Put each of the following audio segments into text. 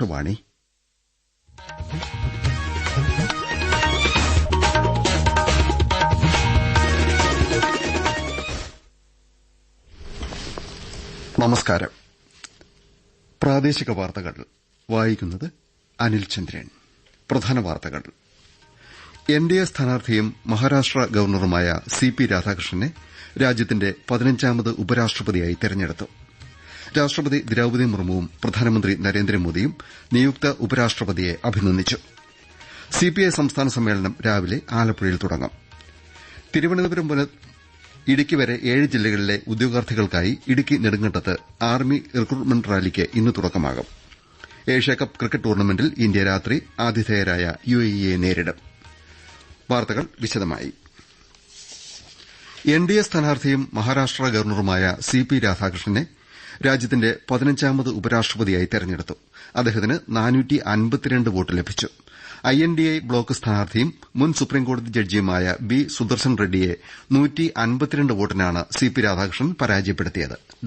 ആകാശവാണി നമസ്കാരം. പ്രാദേശിക വാർത്തകൾ. വായിക്കുന്നത് അനിൽ ചന്ദ്രൻ. പ്രധാന വാർത്തകൾ. എൻ ഡി എ സ്ഥാനാർത്ഥിയും മഹാരാഷ്ട്ര ഗവർണറുമായ സി പി രാധാകൃഷ്ണനെ രാജ്യത്തിന്റെ പതിനഞ്ചാമത് ഉപരാഷ്ട്രപതിയായി തെരഞ്ഞെടുത്തു. രാഷ്ട്രപതി ദ്രൌപതി മുർമുവും പ്രധാനമന്ത്രി നരേന്ദ്രമോദിയും നിയുക്ത ഉപരാഷ്ട്രപതിയെ അഭിനന്ദിച്ചു. സിപിഐ സംസ്ഥാന സമ്മേളനം രാവിലെ ആലപ്പുഴയിൽ തുടങ്ങും. തിരുവനന്തപുരം മുതൽ ഇടുക്കി വരെ ഏഴ് ജില്ലകളിലെ ഉദ്യോഗാർത്ഥികൾക്കായി ഇടുക്കി നെടുങ്കണ്ടത്ത് ആർമി റിക്രൂട്ട്മെന്റ് റാലിക്ക് ഇന്ന് തുടക്കമാകും. ഏഷ്യാകപ്പ് ക്രിക്കറ്റ് ടൂർണമെന്റിൽ ഇന്ത്യ രാത്രി ആതിഥേയരായ യുഎഇയെ നേരിടും. വാർത്തകൾ വിശദമായി. എൻ ഡി എ സ്ഥാനാർത്ഥിയും മഹാരാഷ്ട്ര ഗവർണറുമായ സി പി രാധാകൃഷ്ണനെ രാജ്യത്തിന്റെ പതിനഞ്ചാമത് ഉപരാഷ്ട്രപതിയായി തെരഞ്ഞെടുത്തു. അദ്ദേഹത്തിന് വോട്ട് ലഭിച്ചു. I N D A bloc സ്ഥാനാർത്ഥിയും മുൻ സുപ്രീംകോടതി ജഡ്ജിയുമായ ബി സുദർശൻ റെഡ്ഡിയെ വോട്ടിനാണ് സി പി രാധാകൃഷ്ണൻ പരാജയപ്പെടുത്തിയത്.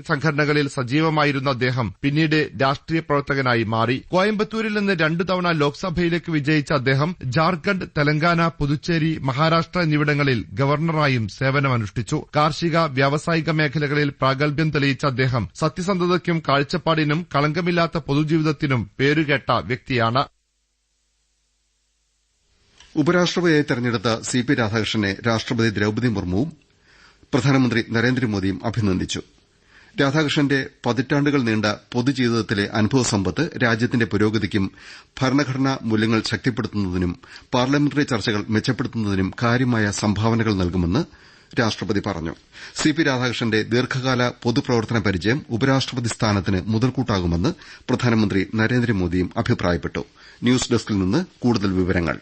സംഘടനകളിൽ സജീവമായിരുന്ന അദ്ദേഹം പിന്നീട് രാഷ്ട്രീയ പ്രവർത്തകനായി മാറി. കോയമ്പത്തൂരിൽ നിന്ന് രണ്ടു തവണ ലോക്സഭയിലേക്ക് വിജയിച്ച അദ്ദേഹം ജാർഖണ്ഡ് തെലങ്കാന പുതുച്ചേരി മഹാരാഷ്ട്ര എന്നിവിടങ്ങളിൽ ഗവർണറായും സേവനമനുഷ്ഠിച്ചു. കാർഷിക വ്യാവസായിക മേഖലകളിൽ പ്രാഗൽഭ്യം തെളിയിച്ച അദ്ദേഹം സത്യസന്ധതയ്ക്കും കാഴ്ചപ്പാടിനും കളങ്കമില്ലാത്ത പൊതുജീവിതത്തിനും പേരുകേട്ട വ്യക്തിയാണ്. ഉപരാഷ്ട്രപതിയായി തെരഞ്ഞെടുത്ത സി പി രാധാകൃഷ്ണനെ രാഷ്ട്രപതി ദ്രൌപദി മുർമുവും പ്രധാനമന്ത്രി നരേന്ദ്രമോദിയും അഭിനന്ദിച്ചു. രാധാകൃഷ്ണന്റെ പതിറ്റാണ്ടുകൾ നീണ്ട പൊതുജീവിതത്തിലെ അനുഭവ സമ്പത്ത് രാജ്യത്തിന്റെ പുരോഗതിക്കും ഭരണഘടനാ മൂല്യങ്ങൾ ശക്തിപ്പെടുത്തുന്നതിനും പാർലമെന്ററി ചർച്ചകൾ മെച്ചപ്പെടുത്തുന്നതിനും കാര്യമായ സംഭാവനകൾ നൽകുമെന്ന് രാഷ്ട്രപതി പറഞ്ഞു. സി പി രാധാകൃഷ്ണന്റെ ദീർഘകാല പൊതുപ്രവർത്തന പരിചയം ഉപരാഷ്ട്രപതി സ്ഥാനത്തിന് മുതൽക്കൂട്ടാകുമെന്ന് പ്രധാനമന്ത്രി നരേന്ദ്രമോദിയും അഭിപ്രായപ്പെട്ടു. ന്യൂസ് ഡെസ്കിൽ നിന്ന് കൂടുതൽ വിവരങ്ങൾ.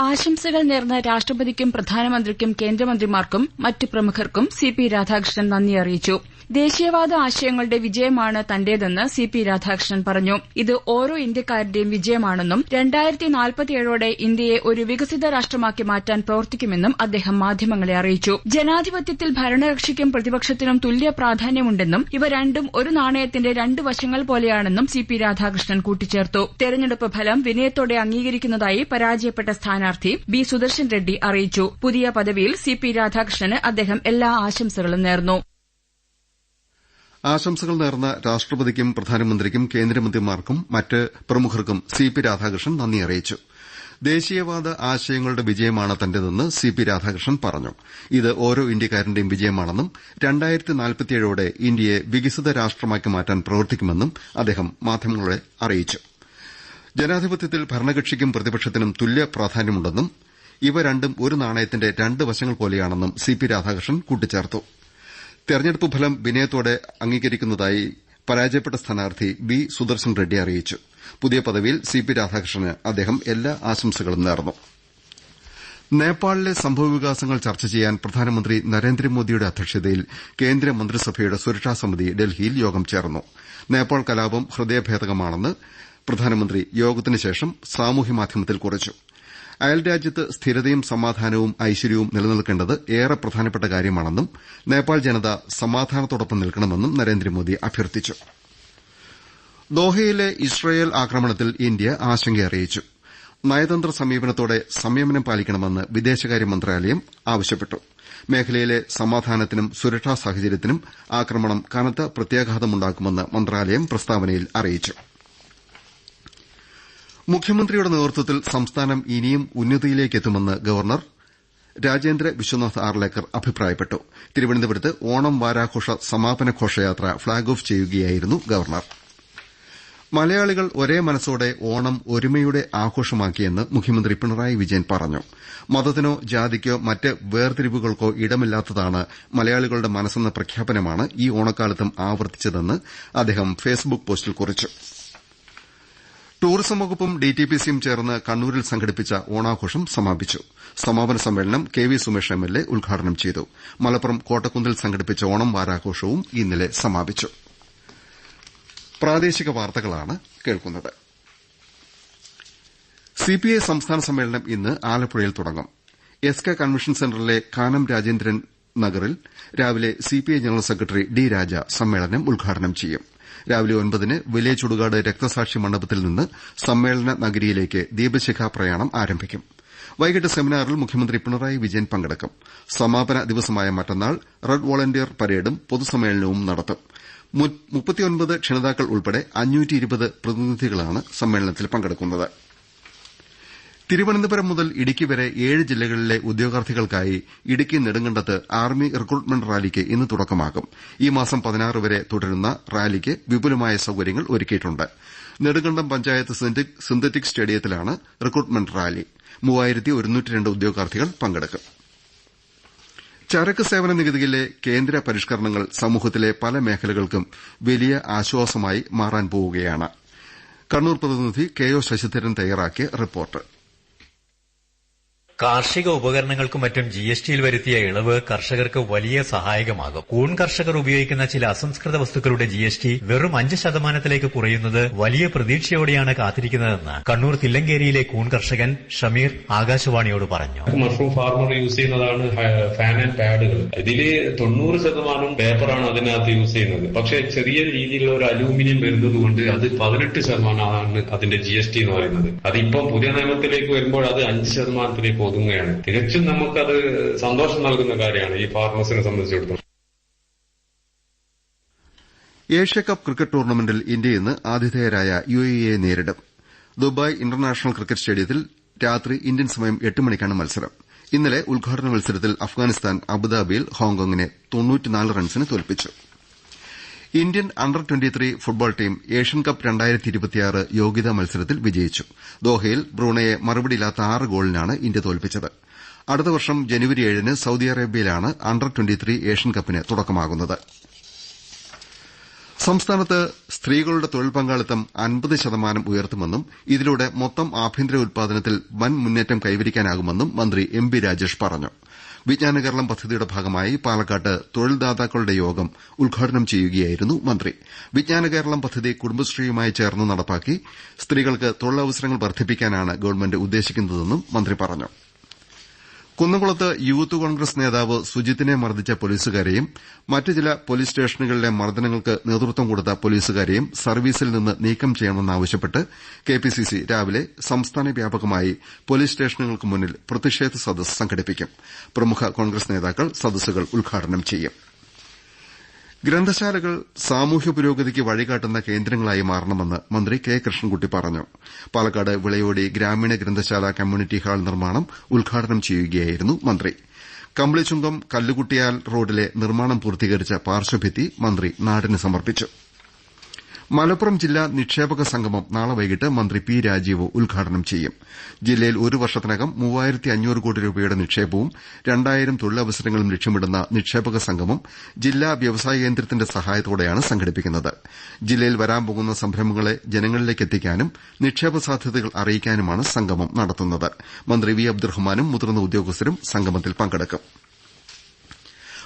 ആശംസകൾ നേർന്ന രാഷ്ട്രപതിക്കും പ്രധാനമന്ത്രിക്കും കേന്ദ്രമന്ത്രിമാർക്കും മറ്റ് പ്രമുഖർക്കും സി പി രാധാകൃഷ്ണൻ നന്ദി അറിയിച്ചു ദേശീയവാദ ആശയങ്ങളുടെ വിജയമാണ് തന്റേതെന്ന് സി പി രാധാകൃഷ്ണൻ പറഞ്ഞു. ഇത് ഓരോ ഇന്ത്യക്കാരന്റെയും വിജയമാണെന്നും രണ്ടായിരത്തി നാൽപ്പത്തിയേഴോടെ ഇന്ത്യയെ ഒരു വികസിത രാഷ്ട്രമാക്കി മാറ്റാൻ പ്രവർത്തിക്കുമെന്നും അദ്ദേഹം മാധ്യമങ്ങളെ അറിയിച്ചു. ജനാധിപത്യത്തിൽ ഭരണകക്ഷിക്കും പ്രതിപക്ഷത്തിനും തുല്യ പ്രാധാന്യമുണ്ടെന്നും ഇവ രണ്ടും ഒരു നാണയത്തിന്റെ രണ്ട് വശങ്ങൾ പോലെയാണെന്നും സി പി രാധാകൃഷ്ണൻ കൂട്ടിച്ചേർത്തു. തെരഞ്ഞെടുപ്പ് ഫലം വിനയത്തോടെ അംഗീകരിക്കുന്നതായി പരാജയപ്പെട്ട സ്ഥാനാർത്ഥി ബി സുദർശൻ റെഡ്ഡി അറിയിച്ചു. പുതിയ പദവിയിൽ സി പി രാധാകൃഷ്ണന് അദ്ദേഹം എല്ലാ ആശംസകളും നേർന്നു. ആശംസകൾ നേർന്ന രാഷ്ട്രപതിക്കും പ്രധാനമന്ത്രിക്കും കേന്ദ്രമന്ത്രിമാർക്കും മറ്റ് പ്രമുഖർക്കും സി പി രാധാകൃഷ്ണൻ നന്ദി അറിയിച്ചു. ദേശീയവാദ ആശയങ്ങളുടെ വിജയമാണ് തന്റേതെന്ന് സി പി രാധാകൃഷ്ണൻ പറഞ്ഞു. ഇത് ഓരോ ഇന്ത്യക്കാരന്റെയും വിജയമാണെന്നും രണ്ടായിരത്തി നാൽപ്പത്തിയേഴോടെ ഇന്ത്യയെ വികസിത രാഷ്ട്രമാക്കി മാറ്റാൻ പ്രവർത്തിക്കുമെന്നും അദ്ദേഹം മാധ്യമങ്ങളെ അറിയിച്ചു. ജനാധിപത്യത്തിൽ ഭരണകക്ഷിക്കും പ്രതിപക്ഷത്തിനും തുല്യ പ്രാധാന്യമുണ്ടെന്നും ഇവ രണ്ടും ഒരു നാണയത്തിന്റെ രണ്ട് വശങ്ങൾ പോലെയാണെന്നും സി പി രാധാകൃഷ്ണൻ കൂട്ടിച്ചേർത്തു. തെരഞ്ഞെടുപ്പ് ഫലം വിനയത്തോടെ അംഗീകരിക്കുന്നതായി പരാജയപ്പെട്ട സ്ഥാനാർത്ഥി ബി സുദർശൻ റെഡ്ഡി അറിയിച്ചു. പുതിയ പദവിയിൽ സി പി രാധാകൃഷ്ണന് അദ്ദേഹം എല്ലാ ആശംസകളും നേർന്നു. നേപ്പാളിലെ സംഭവവികാസങ്ങൾ ചർച്ച ചെയ്യാൻ പ്രധാനമന്ത്രി നരേന്ദ്രമോദിയുടെ അധ്യക്ഷതയിൽ കേന്ദ്രമന്ത്രിസഭയുടെ സുരക്ഷാ സമിതി ഡൽഹിയിൽ യോഗം ചേർന്നു. നേപ്പാൾ കലാപം ഹൃദയഭേദകമാണെന്ന് പ്രധാനമന്ത്രി യോഗത്തിനുശേഷം സാമൂഹ്യമാധ്യമത്തിൽ കുറിച്ചു. അയൽരാജ്യത്ത് സ്ഥിരതയും സമാധാനവും ഐശ്വര്യവും നിലനിൽക്കേണ്ടത് ഏറെ പ്രധാനപ്പെട്ട കാര്യമാണെന്നും നേപ്പാൾ ജനത സമാധാനത്തോടൊപ്പം നിൽക്കണമെന്നും നരേന്ദ്രമോദി അഭ്യർത്ഥിച്ചു. ദോഹയിലെ ഇസ്രയേൽ ആക്രമണത്തിൽ ഇന്ത്യ ആശങ്ക അറിയിച്ചു. നയതന്ത്ര സമീപനത്തോടെ സംയമനം പാലിക്കണമെന്ന് വിദേശകാര്യ മന്ത്രാലയം ആവശ്യപ്പെട്ടു. മേഖലയിലെ സമാധാനത്തിനും സുരക്ഷാ സാഹചര്യത്തിനും ആക്രമണം കനത്ത പ്രത്യാഘാതമുണ്ടാക്കുമെന്ന് മന്ത്രാലയം പ്രസ്താവനയിൽ അറിയിച്ചു. മുഖ്യമന്ത്രിയുടെ നേതൃത്വത്തിൽ സംസ്ഥാനം ഇനിയും ഉന്നതിയിലേക്കെത്തുമെന്ന് ഗവർണർ രാജേന്ദ്ര വിശ്വനാഥ് ആർലേക്കർ അഭിപ്രായപ്പെട്ടു. തിരുവനന്തപുരത്ത് ഓണം വാരാഘോഷ സമാപന ഘോഷയാത്ര ഫ്ളാഗ് ഓഫ് ചെയ്യുകയായിരുന്നു ഗവർണർ. മലയാളികൾ ഒരേ മനസ്സോടെ ഓണം ഒരുമയുടെ ആഘോഷമാക്കിയെന്ന് മുഖ്യമന്ത്രി പിണറായി വിജയൻ പറഞ്ഞു. മതത്തിനോ ജാതിക്കോ മറ്റ് വേർതിരിവുകൾക്കോ ഇടമില്ലാത്തതാണ് മലയാളികളുടെ മനസ്സെന്ന പ്രഖ്യാപനമാണ് ഈ ഓണക്കാലത്തും ആവർത്തിച്ചതെന്ന് അദ്ദേഹം ഫേസ്ബുക്ക് പോസ്റ്റിൽ കുറിച്ചു. ടൂറിസം വകുപ്പും ഡിടിപിസിയും ചേർന്ന് കണ്ണൂരിൽ സംഘടിപ്പിച്ച ഓണാഘോഷം സമാപിച്ചു. സമാപന സമ്മേളനം K V Sumesh M L A ഉദ്ഘാടനം ചെയ്തു. മലപ്പുറം കോട്ടക്കുന്നിൽ സംഘടിപ്പിച്ച ഓണം വാരാഘോഷവും ഇന്നലെ സമാപിച്ചു. സിപിഐ സംസ്ഥാന സമ്മേളനം ഇന്ന് ആലപ്പുഴയിൽ തുടങ്ങും. എസ് കെ കൺവെൻഷൻ സെന്ററിലെ കാനം രാജേന്ദ്രൻ നഗറിൽ രാവിലെ CPI general secretary D Raja സമ്മേളനം ഉദ്ഘാടനം ചെയ്യും. രാവിലെ ഒൻപതിന് വലിയ ചുടുകാട് രക്തസാക്ഷി മണ്ഡപത്തിൽ നിന്ന് സമ്മേളന നഗരിയിലേക്ക് ദീപശിഖാ പ്രയാണം ആരംഭിക്കും. വൈകിട്ട് സെമിനാറിൽ മുഖ്യമന്ത്രി പിണറായി വിജയൻ പങ്കെടുക്കും. സമാപന ദിവസമായ മറ്റന്നാൾ റെഡ് വോളണ്ടിയർ പരേഡും പൊതുസമ്മേളനവും നടത്തും. ക്ഷണിതാക്കൾ ഉൾപ്പെടെ പ്രതിനിധികളാണ് സമ്മേളനത്തിൽ പങ്കെടുക്കുന്നത്. തിരുവനന്തപുരം മുതൽ ഇടുക്കി വരെ ഏഴ് ജില്ലകളിലെ ഉദ്യോഗാർത്ഥികൾക്കായി ഇടുക്കി നെടുങ്കണ്ടത്ത് ആർമി റിക്രൂട്ട്മെന്റ് റാലിക്ക് ഇന്ന് തുടക്കമാകും. ഈ മാസം പതിനാറ് വരെ തുടരുന്ന റാലിക്ക് വിപുലമായ സൌകര്യങ്ങൾ ഒരുക്കിയിട്ടുണ്ട്. നെടുങ്കണ്ടം പഞ്ചായത്ത് സിന്തറ്റിക് സ്റ്റേഡിയത്തിലാണ് റിക്രൂട്ട്മെന്റ് റാലി. ഉദ്യോഗാർത്ഥികൾ പങ്കെടുക്കും. ചരക്ക് സേവന നികുതിയിലെ കേന്ദ്ര പരിഷ്കരണങ്ങൾ സമൂഹത്തിലെ പല മേഖലകൾക്കും വലിയ ആശ്വാസമായി മാറാൻ പോവുകയാണ്. കണ്ണൂർ പ്രതിനിധി കെ ഒ ശശിധരൻ തയ്യാറാക്കിയ റിപ്പോർട്ട്. കാർഷിക ഉപകരണങ്ങൾക്കും മറ്റും ജി എസ് ടിയിൽ വരുത്തിയ ഇളവ് കർഷകർക്ക് വലിയ സഹായകമാകും. കൂൺ കർഷകർ ഉപയോഗിക്കുന്ന ചില അസംസ്കൃത വസ്തുക്കളുടെ ജി എസ് ടി വെറും അഞ്ച് ശതമാനത്തിലേക്ക് കുറയുന്നത് വലിയ പ്രതീക്ഷയോടെയാണ് കാത്തിരിക്കുന്നതെന്ന് കണ്ണൂർ തില്ലങ്കേരിയിലെ കൂൺ കർഷകൻ ഷമീർ ആകാശവാണിയോട് പറഞ്ഞു. മഷ്റൂം ഫാർമർ യൂസ് ചെയ്യുന്നതാണ് ഫാൻ ആൻഡ് പാഡുകൾ. ഇതിൽ തൊണ്ണൂറ് ശതമാനം പേപ്പറാണ് അതിനകത്ത് യൂസ് ചെയ്യുന്നത്. പക്ഷേ ചെറിയ രീതിയിലുള്ള ഒരു അലൂമിനിയം വരുന്നത് കൊണ്ട് അത് പതിനെട്ട് ശതമാനമാണ് അതിന്റെ ജി എസ് ടി എന്ന് പറയുന്നത്. അതിപ്പം പുതിയ നിയമത്തിലേക്ക് വരുമ്പോൾ അത് അഞ്ച് ശതമാനത്തിലേക്ക് ഒതുങ്ങുകയാണ് തികച്ചും നമുക്കത് സന്തോഷം നൽകുന്ന കാര്യമാണ് ഈ ഫാർമേഴ്സിനെ സംബന്ധിച്ചിടത്തോളം. ഏഷ്യാകപ്പ് ക്രിക്കറ്റ് ടൂർണമെന്റിൽ ഇന്ത്യ ഇന്ന് ആതിഥേയരായ യു എ നേരിടും. ദുബായ് ഇന്റർനാഷണൽ ക്രിക്കറ്റ് സ്റ്റേഡിയത്തിൽ രാത്രി ഇന്ത്യൻ സമയം എട്ട് മണിക്കാണ് മത്സരം. ഇന്നലെ ഉദ്ഘാടന മത്സരത്തിൽ അഫ്ഗാനിസ്ഥാൻ അബുദാബിയിൽ ഹോങ്കോങ്ങിനെ റൺസിന് തോൽപ്പിച്ചു. Indian under football team Asian cup യോഗ്യതാ മത്സരത്തിൽ വിജയിച്ചു. ദോഹയിൽ ബ്രൂണയെ മറുപടിയില്ലാത്ത ആറ് ഗോളിനാണ് ഇന്ത്യ തോൽപ്പിച്ചത്. അടുത്ത വർഷം ജനുവരി ഏഴിന് സൌദി അറേബ്യയിലാണ് അണ്ടർ ഏഷ്യൻ കപ്പിന് തുടക്കമാകുന്നത്. സംസ്ഥാനത്ത് സ്ത്രീകളുടെ തൊഴിൽ പങ്കാളിത്തം അൻപത് ശതമാനം ഉയർത്തുമെന്നും ഇതിലൂടെ മൊത്തം ആഭ്യന്തര ഉത്പാദനത്തിൽ വൻ മുന്നേറ്റം കൈവരിക്കാനാകുമെന്നും മന്ത്രി എം രാജേഷ് പറഞ്ഞു. വിജ്ഞാന കേരളം പദ്ധതിയുടെ ഭാഗമായി പാലക്കാട്ട് തൊഴിൽദാതാക്കളുടെ യോഗം ഉദ്ഘാടനം ചെയ്യുകയായിരുന്നു മന്ത്രി. വിജ്ഞാനകേരളം പദ്ധതി കുടുംബശ്രീയുമായി ചേർന്ന് നടപ്പാക്കി സ്ത്രീകൾക്ക് തൊഴിലവസരങ്ങൾ വർദ്ധിപ്പിക്കാനാണ് ഗവൺമെന്റ് ഉദ്ദേശിക്കുന്നതെന്നും മന്ത്രി പറഞ്ഞു. കുന്നംകുളത്ത് യൂത്ത് കോൺഗ്രസ് നേതാവ് സുജിത്തിനെ മർദ്ദിച്ച പൊലീസുകാരെയും മറ്റ് ചില പൊലീസ് സ്റ്റേഷനുകളിലെ മർദ്ദനങ്ങൾക്ക് നേതൃത്വം കൊടുത്ത പൊലീസുകാരെയും സർവീസിൽ നിന്ന് നീക്കം ചെയ്യണമെന്നാവശ്യപ്പെട്ട് കെപിസിസി രാവിലെ സംസ്ഥാന വ്യാപകമായി പൊലീസ് സ്റ്റേഷനുകൾക്ക് മുന്നിൽ പ്രതിഷേധ സദസ്സ് സംഘടിപ്പിക്കും. പ്രമുഖ കോൺഗ്രസ് നേതാക്കൾ സദസ്സുകൾ ഉദ്ഘാടനം ചെയ്യും. ഗ്രന്ഥശാലകൾ സാമൂഹ്യ പുരോഗതിക്ക് വഴികാട്ടുന്ന കേന്ദ്രങ്ങളായി മാറണമെന്ന് മന്ത്രി കെ കൃഷ്ണൻകുട്ടി പറഞ്ഞു. പാലക്കാട് വിളയോടി ഗ്രാമീണ ഗ്രന്ഥശാല കമ്മ്യൂണിറ്റി ഹാൾ നിർമ്മാണം ഉദ്ഘാടനം ചെയ്യുകയായിരുന്നു മന്ത്രി. കമ്പിളിച്ചുങ്കം കല്ലുകുട്ടിയാൽ റോഡിലെ നിർമ്മാണം പൂർത്തീകരിച്ച പാർശ്വഭിത്തി മന്ത്രി നാടിന് സമർപ്പിച്ചു. മലപ്പുറം ജില്ലാ നിക്ഷേപക സംഗമം നാളെ വൈകിട്ട് മന്ത്രി പി രാജീവ് ഉദ്ഘാടനം ചെയ്യും. ജില്ലയിൽ ഒരു വർഷത്തിനകം മൂവായിരത്തി അഞ്ഞൂറ് കോടി രൂപയുടെ നിക്ഷേപവും രണ്ടായിരം തൊഴിലവസരങ്ങളും ലക്ഷ്യമിടുന്ന നിക്ഷേപക സംഗമം ജില്ലാ വ്യവസായ കേന്ദ്രത്തിന്റെ സഹായത്തോടെയാണ് സംഘടിപ്പിക്കുന്നത്. ജില്ലയിൽ വരാൻ പോകുന്ന സംരംഭങ്ങളെ ജനങ്ങളിലേക്ക് എത്തിക്കാനും നിക്ഷേപ സാധ്യതകൾ അറിയിക്കാനുമാണ് സംഗമം നടത്തുന്നത്. മന്ത്രി വി അബ്ദുറഹ്മാനും മുതിർന്ന ഉദ്യോഗസ്ഥരും സംഗമത്തിൽ പങ്കെടുക്കും.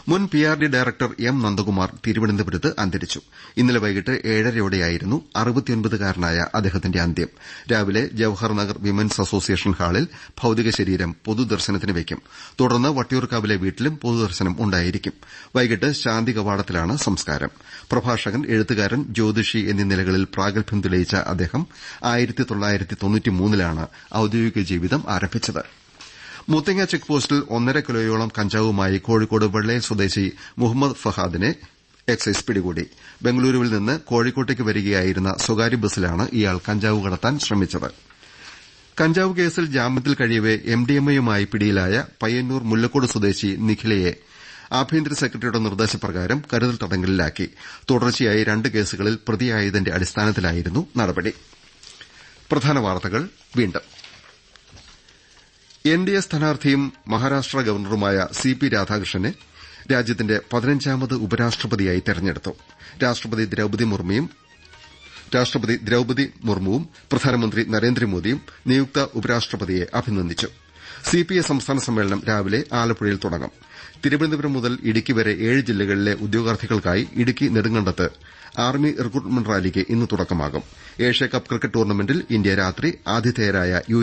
മുൻ P R D director M Nandakumar തിരുവനന്തപുരത്ത് അന്തരിച്ചു. ഇന്നലെ വൈകിട്ട് ഏഴരയോടെയായിരുന്നു അറുപത്തിയൊൻപതുകാരനായ അദ്ദേഹത്തിന്റെ അന്ത്യം. രാവിലെ ജവഹർ നഗർ വിമൻസ് അസോസിയേഷൻ ഹാളിൽ ഭൌതിക ശരീരം പൊതുദർശനത്തിന് വയ്ക്കും. തുടർന്ന് വട്ടിയൂർക്കാവിലെ വീട്ടിലും പൊതുദർശനം ഉണ്ടായിരിക്കും. വൈകിട്ട് ശാന്തി കവാടത്തിലാണ് സംസ്കാരം. പ്രഭാഷകൻ എഴുത്തുകാരൻ ജ്യോതിഷി എന്നീ നിലകളിൽ പ്രാഗൽഭ്യം തെളിയിച്ച അദ്ദേഹം ലാണ് ഔദ്യോഗിക ജീവിതം ആരംഭിച്ചത്. മുത്തങ്ങ ചെക്ക് പോസ്റ്റിൽ ഒന്നര കിലോയോളം കഞ്ചാവുമായി കോഴിക്കോട് വെള്ളയിൽ സ്വദേശി മുഹമ്മദ് ഫഹാദിനെ എക്സൈസ് പിടികൂടി. ബംഗളൂരുവിൽ നിന്ന് കോഴിക്കോട്ടേക്ക് വരികയായിരുന്ന സ്വകാര്യ ബസ്സിലാണ് ഇയാൾ കഞ്ചാവ് കടത്താൻ ശ്രമിച്ചത്. കഞ്ചാവ് കേസിൽ ജാമ്യത്തിൽ കഴിയവെ എംഡിഎംഎയുമായി പിടിയിലായ പയ്യന്നൂർ മുല്ലക്കോട് സ്വദേശി നിഖിലയെ ആഭ്യന്തര സെക്രട്ടറിയുടെ നിർദ്ദേശപ്രകാരം കരുതൽ തടങ്കലിലാക്കി. തുടർച്ചയായി രണ്ട് കേസുകളിൽ പ്രതിയായതിന്റെ അടിസ്ഥാനത്തിലായിരുന്നു നടപടി. എൻഡിഎ സ്ഥാനാർത്ഥിയും മഹാരാഷ്ട്ര ഗവർണറുമായ സി പി രാധാകൃഷ്ണനെ രാജ്യത്തിന്റെ പതിനഞ്ചാമത് ഉപരാഷ്ട്രപതിയായി തെരഞ്ഞെടുത്തു. രാഷ്ട്രപതി ദ്രൌപതി മുർമുവും പ്രധാനമന്ത്രി നരേന്ദ്രമോദിയും നിയുക്ത ഉപരാഷ്ട്രപതിയെ അഭിനന്ദിച്ചു. സിപിഐ സംസ്ഥാന സമ്മേളനം രാവിലെ ആലപ്പുഴയിൽ തുടങ്ങും. തിരുവനന്തപുരം മുതൽ ഇടുക്കി വരെ ഏഴ് ജില്ലകളിലെ ഉദ്യോഗാർത്ഥികൾക്കായി ഇടുക്കി നെടുങ്കണ്ടത്ത് ആർമി റിക്രൂട്ട്മെന്റ് റാലിക്ക് ഇന്ന് തുടക്കമാകും. ഏഷ്യാകപ്പ് ക്രിക്കറ്റ് ടൂർണമെന്റിൽ ഇന്ത്യ രാത്രി ആതിഥേയരായ യു